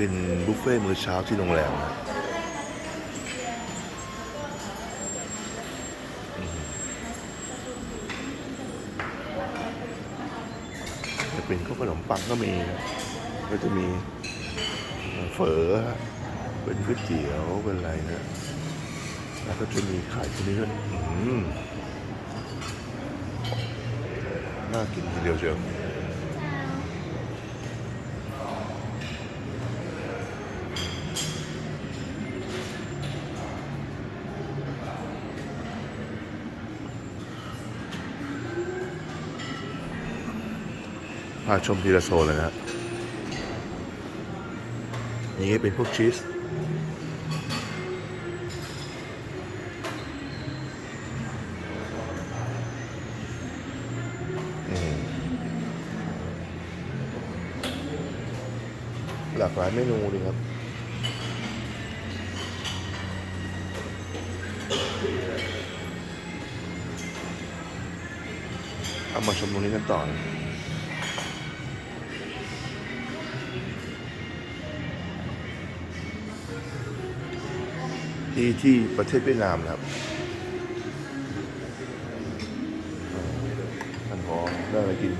เป็นบุฟเฟ่ต์มื้อเช้าที่โรงแรมนะจะเป็นข้าวขนมปังก็มีนะก็จะมีเฝอเป็นก๋วยเตี๋ยวเป็นอะไรนะแล้วก็จะมีไข่ที่นี่ด้วยอืมน่ากินทีเดียวเชียว พาชมทีละโซนเลยนะนี่เป็นพวกชีสหลากหลายเมนูเลยครับเอามาชมตรงนี้กันต่อ นะที่ที่ประเทศเวียดนามนะครับท่านพอได้อะไรกิน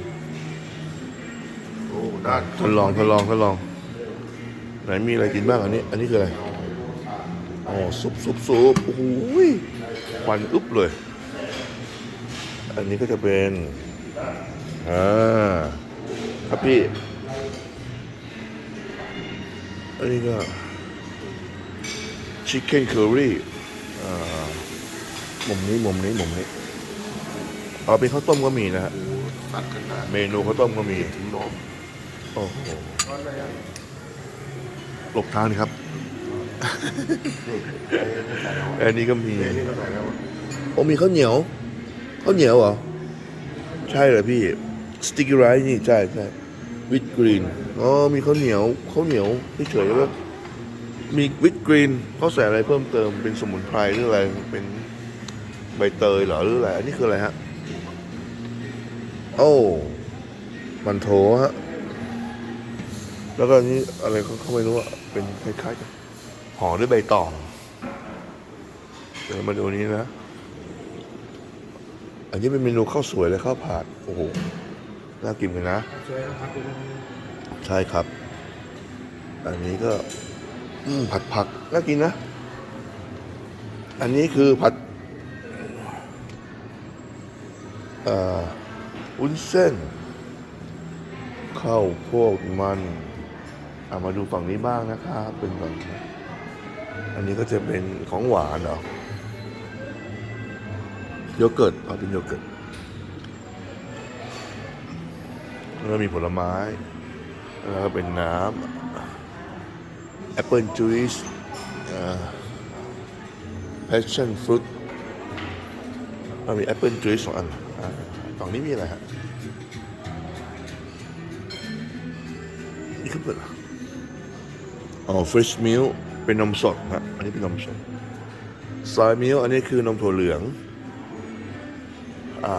โอ้ด้านทดลองทดลองทดลอง ไหนมีอะไรกินบ้างอันนี้ อันนี้คืออะไร อ๋อซุปซุปซุปโอ้โหยควันอึ๊บเลย อันนี้ก็จะเป็นอ่าครับพี่ อันนี้ก็ ชิคเก้นเคอรี่อ่ามุมนี้มุมนี้มุมนี้ เอาเป็นข้าวต้มก็มีนะฮะตัดกันได้เมนูข้าวต้มก็มีถึงนมโอ้โหหลบทางนี่ครับ อันนี้ก็มีนี่ก็ใส่แล้วโอ้มีข้าวเหนียว ข้าวเหนียวเหรอ ใช่เหรอพี่ สติกเกอร์ไรนี่ใช่ใช่วิตกรีน อ๋อ มีข้าวเหนียว ข้าวเหนียวเฉยๆแล้วก็ มีวิตกรีนเขาใส่อะไรเพิ่มเติมเป็นสมุนไพรหรืออะไรเป็นใบเตยเหรอหรืออะไรอันนี้คืออะไรฮะโอ้มันโถฮะแล้วก็อันนี้อะไรเขาเขาไม่รู้อะเป็นคล้ายๆกับห่อด้วยใบตองเดี๋ยวมาดูนี้นะ อันนี้เป็นเมนูข้าวสวยและข้าวผัดโอ้โหน่ากินเลยนะสวยนะครับคุณใช่ครับ อันนี้ก็อืม ผัดผักน่ากินนะ อันนี้คือผัดอุ้นเส้น ข้าวโพดมันเอามาดูฝั่งนี้บ้างนะครับเป็นแบบอันนี้ก็จะเป็นของหวานเหรอโยเกิร์ตเอาเป็นโยเกิร์ตแล้วมีผลไม้ แล้วก็เป็นน้ำ แอปเปิลจูสแพชชั่นฟรุตเรามีแอปเปิลจูสสองอันอ่าฝั่งนี้มีอะไรฮะนี่คือเปิดเหรออ๋อฟรชมิลเป็นนมสดฮะอันนี้เป็นนมสดซอยมิลอันนี้คือนมถั่วเหลืองอ่า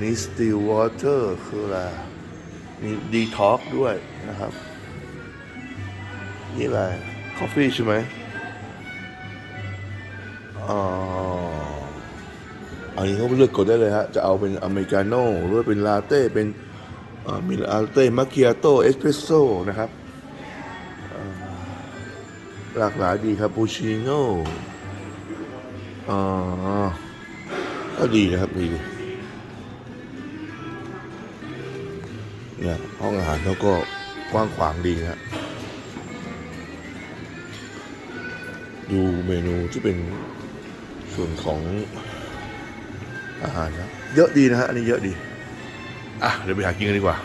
นี่สติลวอเตอร์คืออะไรมีดีท็อกด้วยนะครับ นี่อะไรคอฟฟี่ใช่ไหมอ๋ออันนี้เขาเลือกกดได้เลยฮะ จะเอาเป็นอเมริกาโน่หรือว่าเป็นลาเต้เป็นมีลาเต้มัคคิอาโต้เอสเปรสโซ่นะครับหลากหลายดีครับปูชิโน่อ๋อก็ดีนะครับดีเนี่ยห้องอาหารเขาก็กว้างขวางดีนะ ดูเมนูที่เป็นส่วนของอาหารนะเยอะดีนะฮะ อันนี้เยอะดี อะ เดี๋ยวไปหากินกันดีกว่า